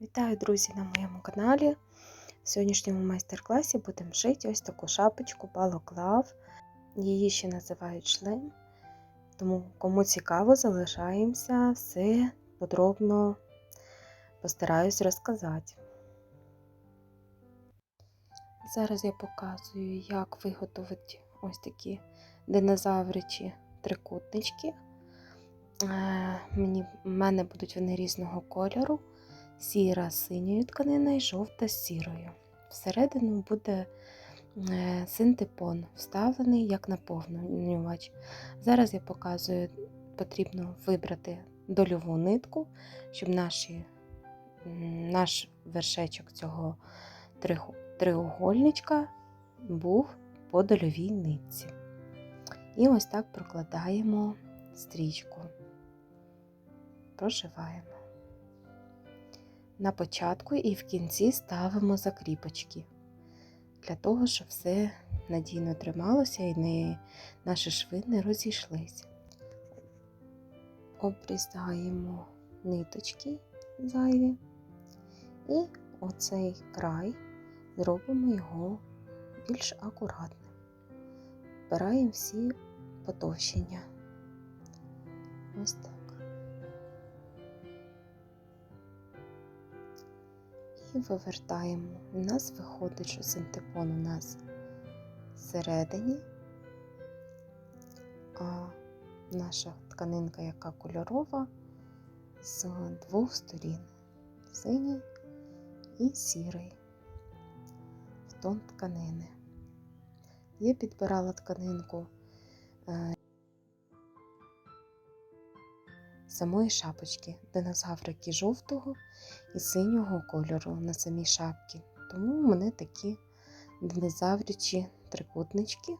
Вітаю, друзі, на моєму каналі. В сьогоднішньому майстер-класі будемо шити ось таку шапочку балоклав. Її ще називають шлем. Тому, кому цікаво, залишаємося, все подробно постараюсь розказати. Зараз я показую, як виготовити ось такі динозавричі трикутнички. Е, Мені, в мене будуть вони різного кольору сіра з синьою тканиною, жовта з сірою. Всередину буде е, синтепон, вставлений як наповнювач. Зараз я показую, потрібно вибрати дольову нитку, щоб наші, наш вершечок цього триугольничка був по дольовій нитці. І ось так прокладаємо стрічку, прошиваємо. На початку і в кінці ставимо закріпочки, для того, щоб все надійно трималося і не, наші шви не розійшлися. Обрізаємо ниточки зайві, і оцей край зробимо його більш акуратним. Вбираємо всі потовщення. Ось так. І вивертаємо. У нас виходить, що синтепон у нас всередині, а наша тканинка, яка кольорова, з двох сторін синій і сірий в тон тканини. Я підбирала тканинку самої шапочки, динозаврики жовтого і синього кольору на самій шапці. Тому у мене такі динозаврячі трикутнички,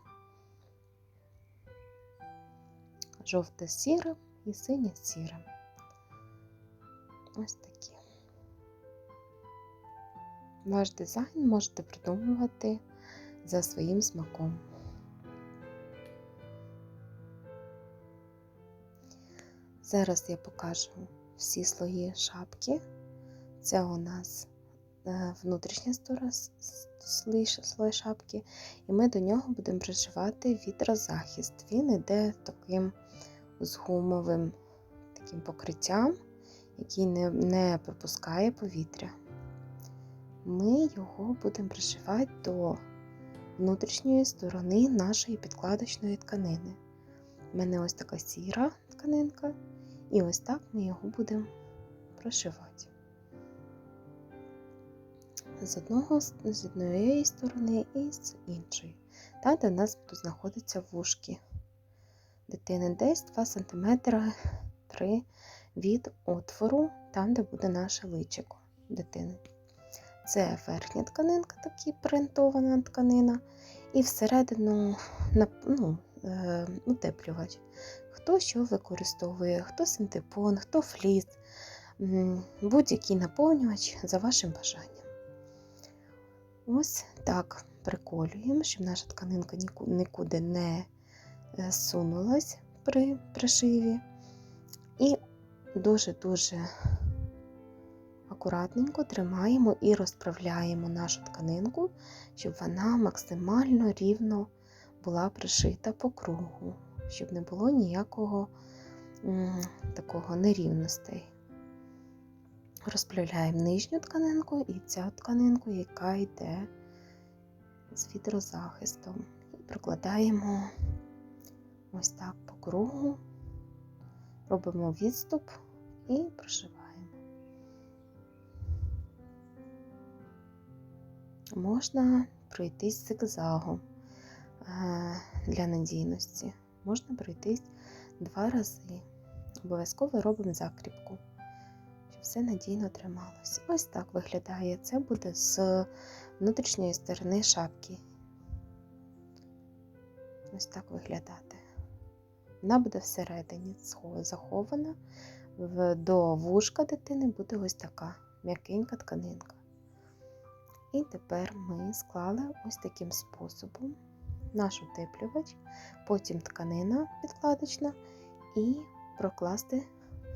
жовте сіре і синє сіре. Ось такі. Ваш дизайн можете придумувати за своїм смаком. Зараз я покажу всі слої шапки. Це у нас е, внутрішня сторона слой шапки, і ми до нього будемо пришивати вітрозахист. Він йде таким з гумовим таким покриттям, який не, не пропускає повітря. Ми його будемо пришивати до внутрішньої сторони нашої підкладочної тканини. У мене ось така сіра тканинка. І ось так ми його будемо прошивати. З одного, з однієї сторони і з іншої. Там, де у нас будуть знаходитися вушки дитини десь 2 см 3 від отвору, там, де буде наше личико дитини. Це верхня тканинка, така принтована тканина, і всередину ну, е, утеплювач. Хто що використовує, хто синтепон, хто фліс, будь-який наповнювач за вашим бажанням. Ось так приколюємо, щоб наша тканинка нікуди не е, сунулась при пришиві. І дуже-дуже акуратненько тримаємо і розправляємо нашу тканинку, щоб вона максимально рівно була пришита по кругу щоб не було ніякого такого нерівностей. Розправляємо нижню тканинку і цю тканинку, яка йде з вітрозахистом. І прокладаємо ось так по кругу, робимо відступ і прошиваємо. Можна пройтись зигзагом е, для надійності можна пройтись два рази. Обов'язково робимо закріпку, все надійно трималося. Ось так виглядає. Це буде з внутрішньої сторони шапки. Ось так виглядати. Вона буде всередині захована, до вушка дитини буде ось така м'якенька тканинка. І тепер ми склали ось таким способом наш утеплювач, потім тканина підкладочна і прокласти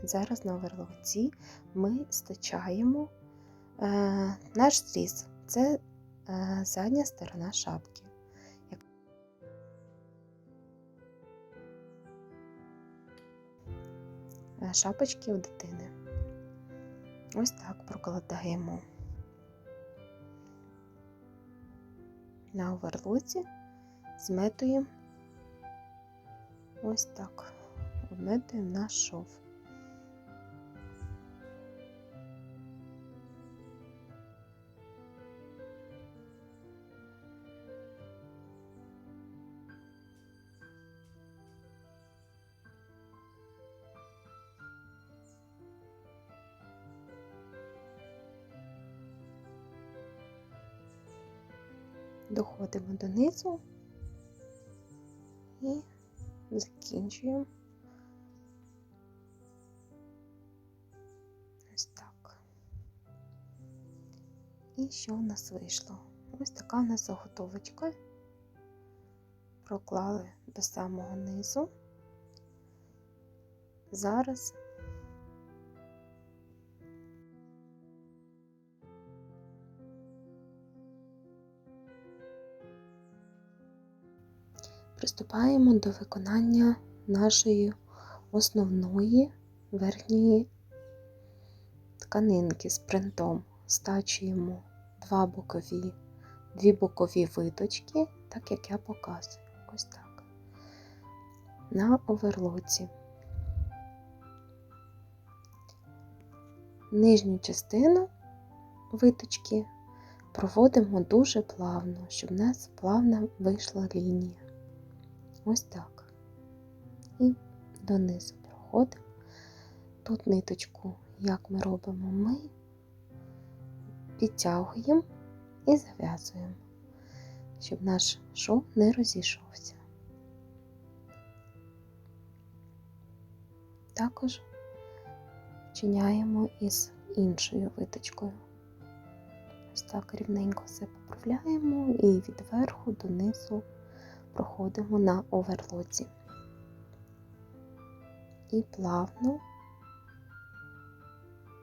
зараз на оверлоці ми стачаємо е, наш зріз це е, задня сторона шапки. Е, Шапочки у дитини. Ось так прокладаємо на оверлоці, зметуємо ось так, обметуємо наш шов. Донизу і закінчуємо. Ось так. І що в нас вийшло? Ось така в нас заготовочка. Проклали до самого низу. Зараз приступаємо до виконання нашої основної верхньої тканинки з принтом. Стачуємо два бокові, дві бокові виточки, так як я показую. Ось так. На оверлоці. Нижню частину виточки проводимо дуже плавно, щоб в нас плавно вийшла лінія. Ось так. І донизу проходимо. Тут ниточку, як ми робимо, ми підтягуємо і зав'язуємо, щоб наш шов не розійшовся. Також вчиняємо із іншою виточкою. Ось так рівненько все поправляємо і від верху донизу проходимо на оверлоці. І плавно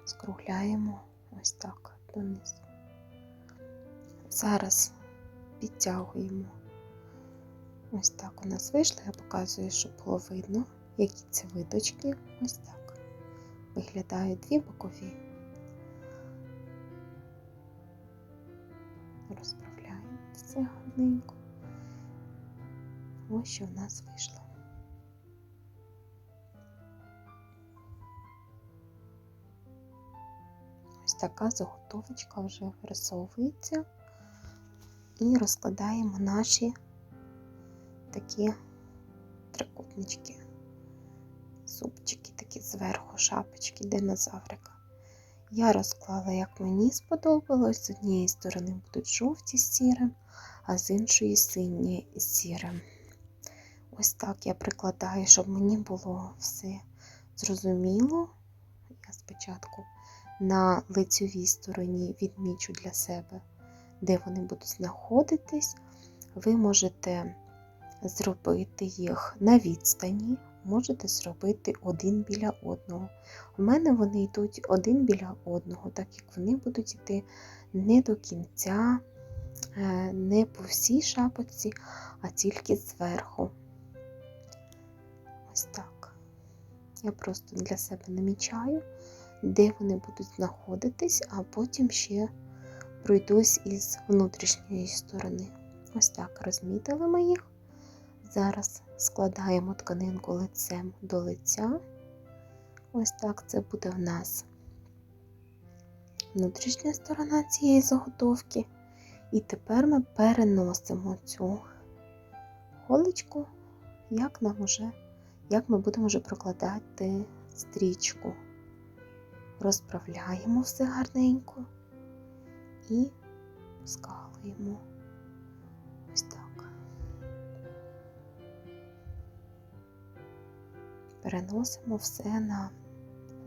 скругляємо ось так донизу. Зараз підтягуємо. Ось так у нас вийшло, я показую, щоб було видно, які це виточки. Ось так. Виглядають дві бокові. Розправляємо все гарненько. Ось що в нас вийшло. Ось така заготовочка вже вирисовується. І розкладаємо наші такі трикутнички, зубчики такі зверху, шапочки динозаврика. Я розклала, як мені сподобалось. З однієї сторони будуть жовті з сірим, а з іншої сині з сірим. Ось так я прикладаю, щоб мені було все зрозуміло. Я спочатку на лицьовій стороні відмічу для себе, де вони будуть знаходитись. Ви можете зробити їх на відстані, можете зробити один біля одного. У мене вони йдуть один біля одного, так як вони будуть йти не до кінця, е, не по всій шапочці, а тільки зверху. Ось так. Я просто для себе намічаю, де вони будуть знаходитись, а потім ще пройдусь із внутрішньої сторони. Ось так розмітили ми їх. Зараз складаємо тканинку лицем до лиця. Ось так це буде в нас внутрішня сторона цієї заготовки. І тепер ми переносимо цю голочку, як нам уже, як ми будемо вже прокладати стрічку. Розправляємо все гарненько і скалуємо. Ось так. Переносимо все на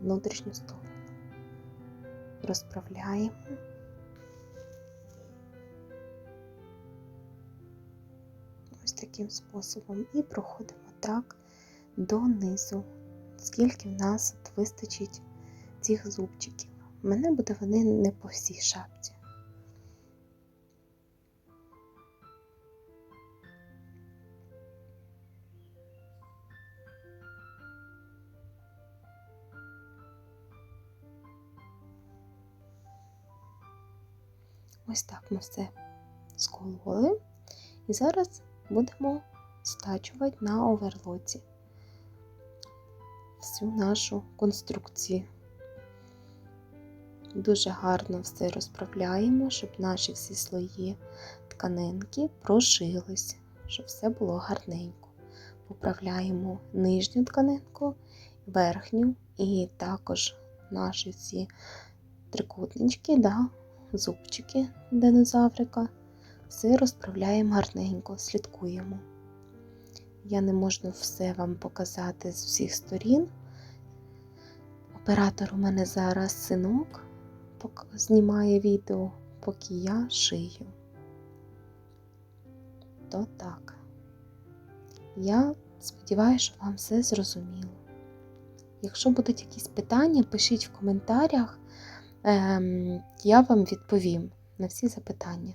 внутрішню сторону. Розправляємо. Ось таким способом і проходимо так донизу, скільки в нас вистачить цих зубчиків. У мене буде вони не по всій шапці. Ось так ми все скололи. І зараз будемо стачувати на оверлоці всю нашу конструкцію. Дуже гарно все розправляємо, щоб наші всі слої тканинки прожились, щоб все було гарненько. Поправляємо нижню тканинку, верхню і також наші всі трикутнички, да, зубчики динозаврика. Все розправляємо гарненько, слідкуємо. Я не можу все вам показати з усіх сторін. Оператор у мене зараз синок знімає відео, поки я шию. То так. Я сподіваюся, що вам все зрозуміло. Якщо будуть якісь питання, пишіть в коментарях, ем, я вам відповім на всі запитання.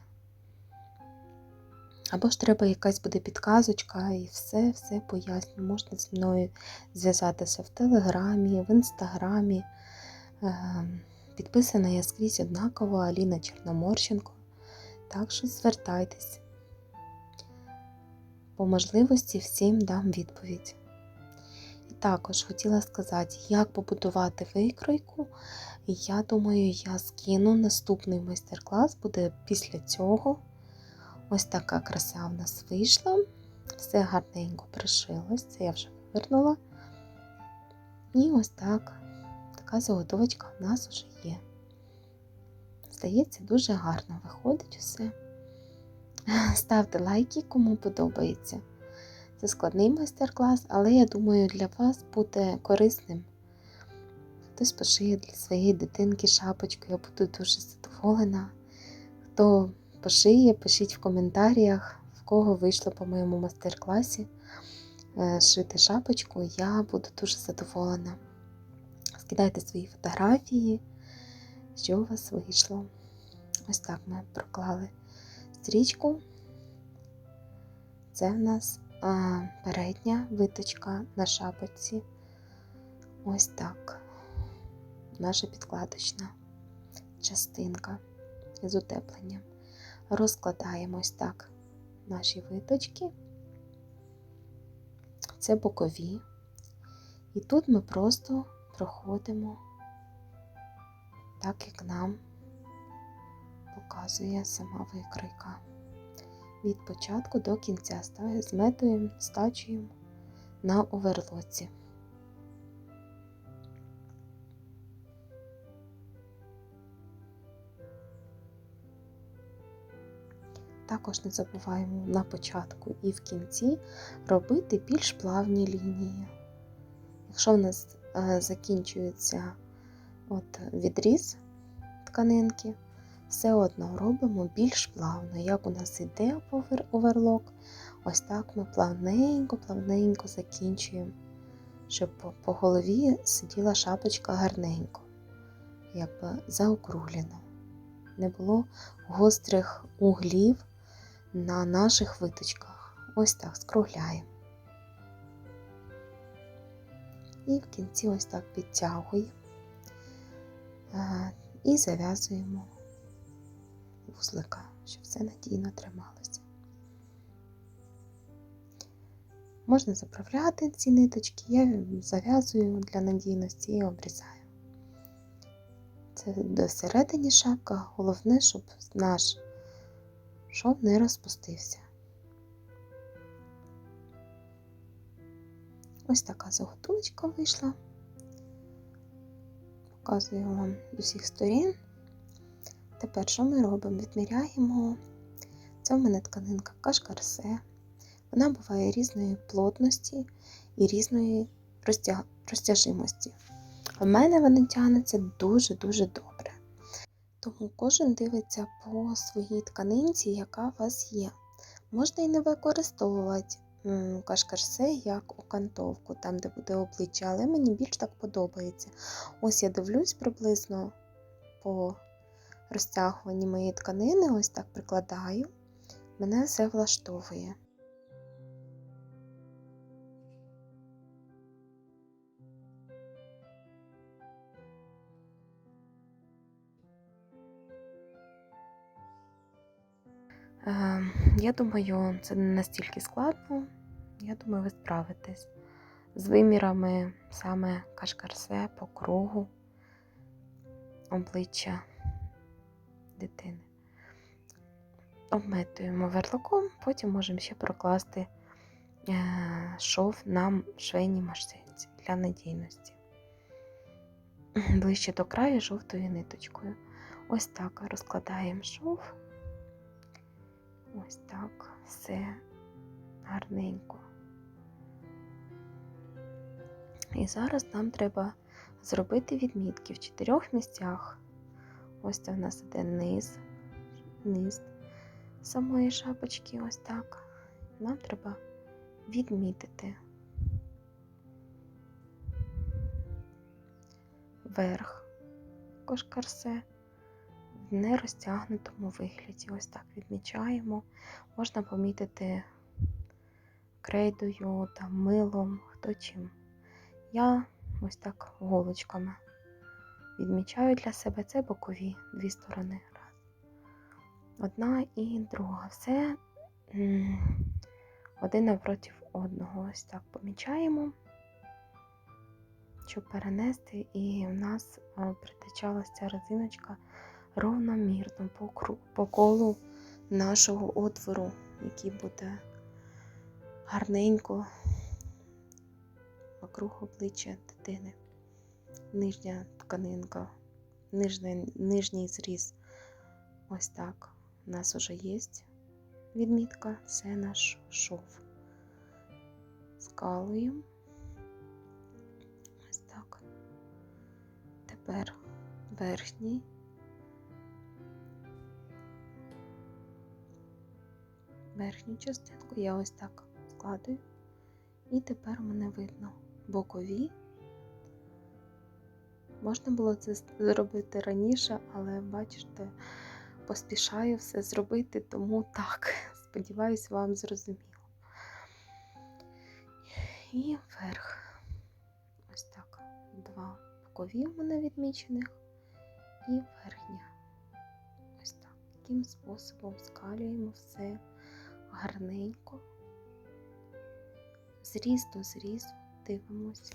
Або ж треба якась буде підказочка і все-все поясню. Можна зі мною зв'язатися в Телеграмі, в Інстаграмі. Ем, Підписана я скрізь однаково Аліна Чорноморщенко. Так що звертайтесь. По можливості всім дам відповідь. І також хотіла сказати, як побудувати викройку. Я думаю, я скину наступний майстер-клас буде після цього. Ось така краса в нас вийшла. Все гарненько пришилось, це я вже повернула. І ось так, така заготовочка в нас вже є. Здається, дуже гарно виходить усе. Ставте лайки, кому подобається. Це складний майстер-клас, але я думаю, для вас буде корисним. Хтось пошиє для своєї дитинки шапочку, я буду дуже задоволена. Хто пошиє, пишіть в коментарях, в кого вийшло по моєму майстер-класі шити шапочку, я буду дуже задоволена. Скидайте свої фотографії, що у вас вийшло. Ось так ми проклали стрічку. Це в нас а, передня виточка на шапочці. Ось так. Наша підкладочна частинка з утепленням. Розкладаємо ось так наші виточки. Це бокові. І тут ми просто проходимо так, як нам показує сама викройка. Від початку до кінця зметуємо, стачуємо на оверлоці. Також не забуваємо на початку і в кінці робити більш плавні лінії. Якщо в нас е, закінчується от відріз тканинки, все одно робимо більш плавно. Як у нас іде оверлок, ось так ми плавненько-плавненько закінчуємо, щоб по голові сиділа шапочка гарненько, якби заокруглено. Не було гострих углів на наших виточках. Ось так скругляємо. І в кінці ось так підтягуємо і зав'язуємо вузлика, щоб все надійно трималося. Можна заправляти ці ниточки, я зав'язую для надійності і обрізаю. Це до середини шапка, головне, щоб наш шов не розпустився. Ось така заготовочка вийшла. Показую вам з усіх сторін. Тепер що ми робимо? Відміряємо. Це в мене тканинка кашкарсе. Вона буває різної плотності і різної розтяжимості. У мене вона тягнеться дуже-дуже добре. Тому кожен дивиться по своїй тканинці, яка у вас є. Можна і не використовувати кашкарсе як окантовку, там, де буде обличчя, але мені більш так подобається. Ось я дивлюсь приблизно по розтягуванні моєї тканини, ось так прикладаю, мене все влаштовує. Я думаю, це не настільки складно. Я думаю, ви справитесь з вимірами саме кашкарсе по кругу обличчя дитини. Обметуємо верлаком, потім можемо ще прокласти е, шов на швейній машинці для надійності. Ближче до краю жовтою ниточкою. Ось так розкладаємо шов. Ось так, все гарненько. І зараз нам треба зробити відмітки в чотирьох місцях. Ось це в нас іде низ, низ самої шапочки, ось так. Нам треба відмітити верх кошкарсе в нерозтягнутому вигляді. Ось так відмічаємо. Можна помітити крейдою, там, милом, хто чим. Я ось так голочками відмічаю для себе це бокові дві сторони. Раз. Одна і друга. Все один напроти одного. Ось так помічаємо, щоб перенести, і в нас притичалася ця резиночка ровномірно по, по колу нашого отвору, який буде гарненько вокруг обличчя дитини. Нижня тканинка, нижній, нижній зріз. Ось так. У нас вже є відмітка, це наш шов. Скалуємо. Ось так. Тепер верхній. Верхню частинку я ось так складую. І тепер мене видно бокові. Можна було це зробити раніше, але бачите, поспішаю все зробити, тому так, сподіваюсь, вам зрозуміло. І вверх. Ось так. Два бокові у мене відмічених і верхня. Ось так. Таким способом скалюємо все гарненько. Зріз до зрізу дивимося.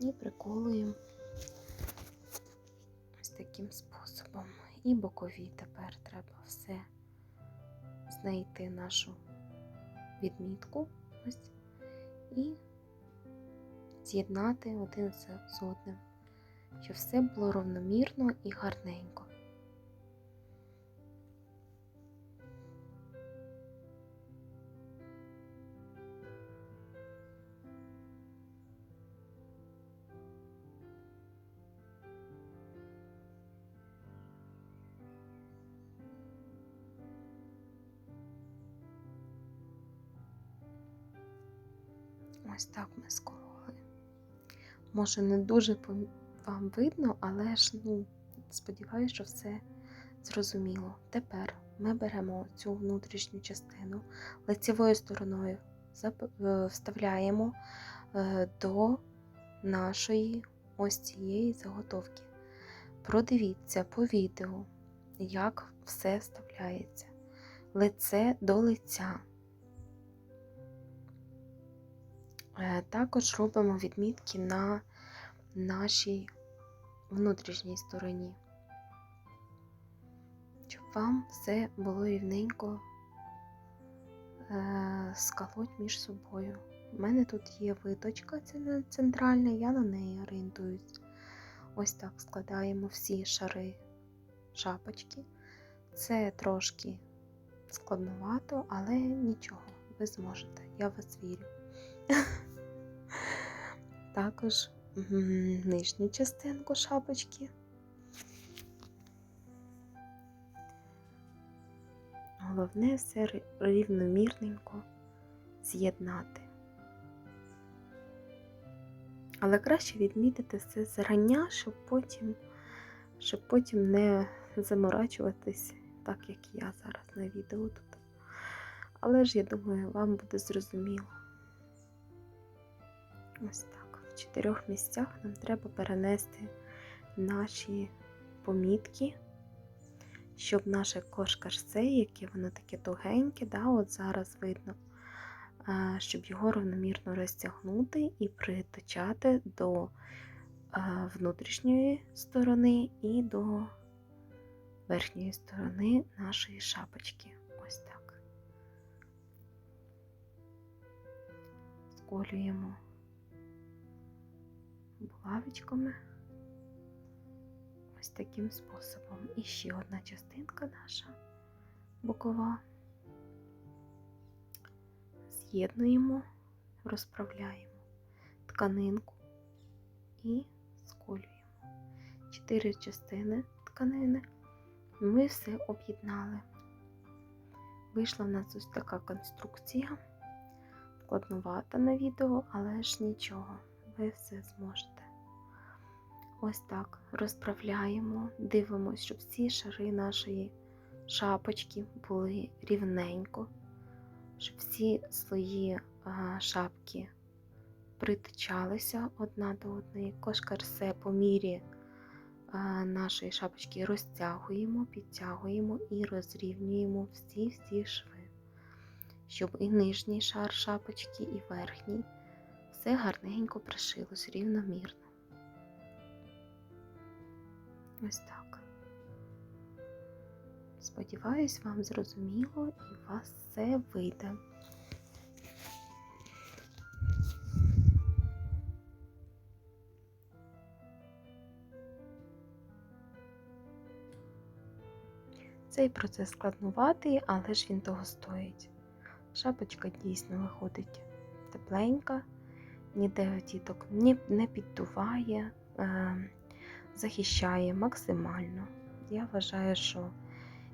І приколуємо ось таким способом. І бокові тепер треба все знайти нашу відмітку ось і з'єднати один з одним, щоб все було равномірно і гарненько. Ось так ми скололи. Може, не дуже вам видно, але ж, ну, сподіваюся, що все зрозуміло. Тепер ми беремо цю внутрішню частину лицевою стороною е, вставляємо е, до нашої ось цієї заготовки. Продивіться по відео, як все вставляється. Лице до лиця. Також робимо відмітки на нашій внутрішній стороні, щоб вам все було рівненько е, скалоть між собою. У мене тут є виточка центральна, я на неї орієнтуюсь. Ось так складаємо всі шари шапочки. Це трошки складновато, але нічого, ви зможете, я вас вірю. Також нижню частинку шапочки. Головне все рівномірненько з'єднати. Але краще відмітити все зрання, щоб потім, щоб потім не заморачуватись, так як я зараз на відео тут. Але ж я думаю, вам буде зрозуміло. Ось так. В чотирьох місцях нам треба перенести наші помітки, щоб наше кошкарсе, яке воно таке тугеньке, да, от зараз видно, щоб його равномірно розтягнути і приточати до внутрішньої сторони і до верхньої сторони нашої шапочки. Ось так. Сколюємо булавочками ось таким способом. І ще одна частинка наша бокова. З'єднуємо, розправляємо тканинку і сколюємо. Чотири частини тканини ми все об'єднали. Вийшла в нас ось така конструкція, складнувата на відео, але ж нічого, ви все зможете. Ось так розправляємо, дивимося, щоб всі шари нашої шапочки були рівненько, щоб всі слої шапки притичалися одна до одної, кошкарсе по мірі нашої шапочки розтягуємо, підтягуємо і розрівнюємо всі-всі шви, щоб і нижній шар шапочки, і верхній все гарненько пришилось рівномірно. Ось так. Сподіваюсь, вам зрозуміло і у вас все вийде. Цей процес складнуватий, але ж він того стоїть. Шапочка дійсно виходить тепленька, ніде діток не піддуває. Захищає максимально. Я вважаю, що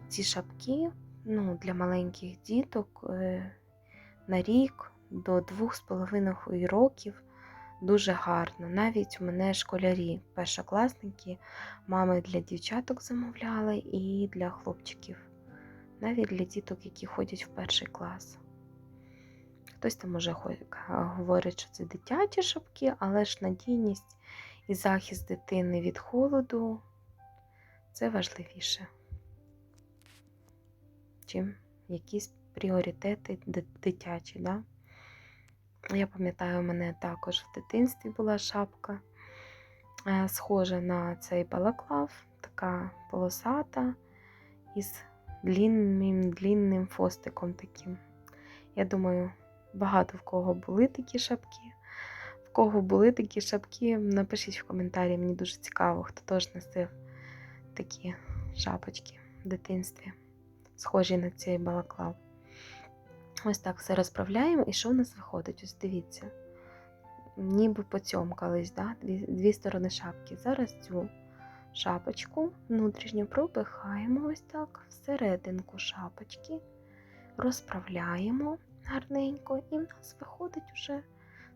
ці шапки ну, для маленьких діток е, на рік до 2,5 років дуже гарно. Навіть у мене школярі, першокласники, мами для дівчаток замовляли і для хлопчиків, навіть для діток, які ходять в перший клас. Хтось там уже говорить, що це дитячі шапки, але ж надійність і захист дитини від холоду це важливіше, чим якісь пріоритети дитячі. Да? Я пам'ятаю, у мене також в дитинстві була шапка, е, схожа на цей балаклав, така полосата із длінним длінним фостиком таким. Я думаю, багато в кого були такі шапки кого були такі шапки, напишіть в коментарі, мені дуже цікаво, хто теж носив такі шапочки в дитинстві, схожі на цей балаклав. Ось так все розправляємо, і що в нас виходить? Ось дивіться. Ніби поцьомкались, да? дві, дві сторони шапки. Зараз цю шапочку внутрішньо пропихаємо ось так всерединку шапочки, розправляємо гарненько, і в нас виходить вже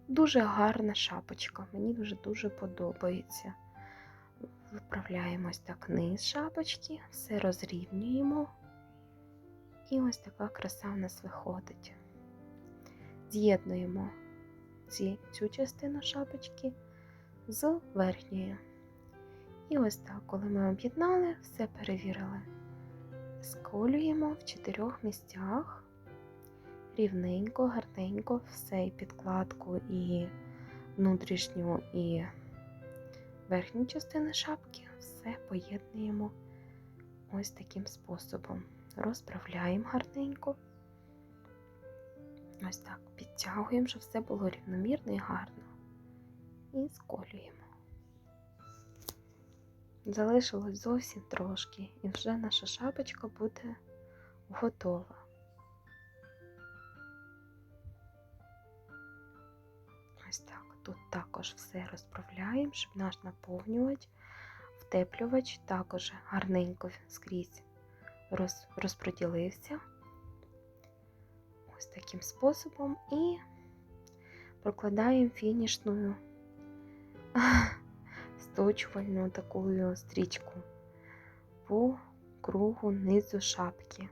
Дуже гарна шапочка, мені дуже-дуже подобається. Виправляємось так низ шапочки, все розрівнюємо. І ось така краса в нас виходить. З'єднуємо ці, цю частину шапочки з верхньою. І ось так, коли ми об'єднали, все перевірили. Сколюємо в чотирьох місцях рівненько, гарненько все і підкладку, і внутрішню, і верхню частину шапки, все поєднуємо ось таким способом. Розправляємо гарненько. Ось так підтягуємо, щоб все було рівномірно і гарно. І сколюємо. Залишилось зовсім трошки, і вже наша шапочка буде готова. Тут також все розправляємо, щоб наш наповнювач, втеплювач також гарненько скрізь роз, розподілився. Ось таким способом і прокладаємо фінішну сточувальну таку стрічку по кругу низу шапки.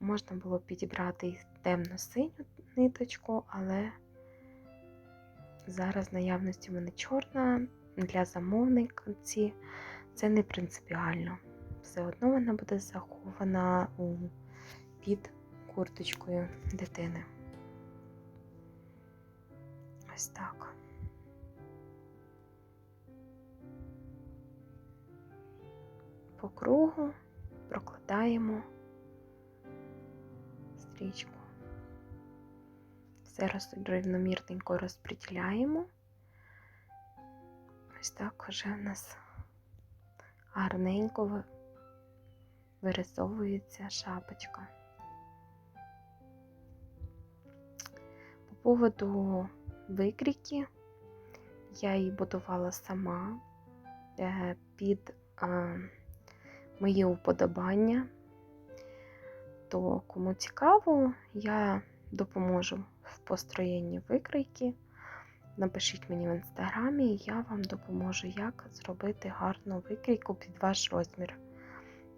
Можна було підібрати темно-синю ниточку, але зараз в наявності в мене чорна для замовниці це не принципіально. Все одно вона буде захована під курточкою дитини. Ось так. По кругу прокладаємо стрічку. Все рівномірненько розподіляємо. Ось так вже в нас гарненько вирисовується шапочка. По поводу викрійки я її будувала сама е, під е, мої уподобання. То кому цікаво, я допоможу построєнні викрійки. Напишіть мені в інстаграмі, і я вам допоможу, як зробити гарну викрійку під ваш розмір.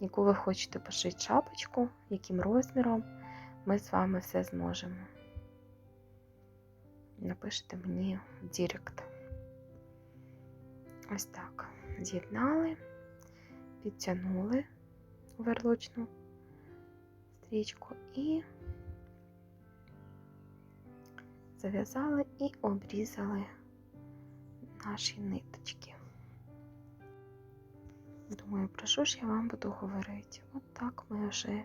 Яку ви хочете пошити шапочку, яким розміром, ми з вами все зможемо. Напишіть мені в Дірект. Ось так. З'єднали, підтягнули верлочну стрічку і зав'язали і обрізали наші ниточки. Думаю, про що ж я вам буду говорити? От так ми вже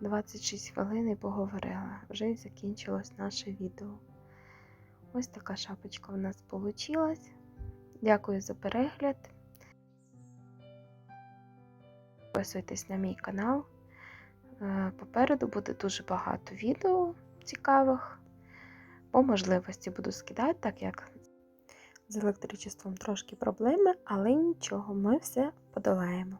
26 хвилин і поговорили. Вже і закінчилось наше відео. Ось така шапочка у нас вийшла. Дякую за перегляд. Підписуйтесь на мій канал. Е, Попереду буде дуже багато відео цікавих. По можливості буду скидати, так як з електричеством трошки проблеми, але нічого, ми все подолаємо.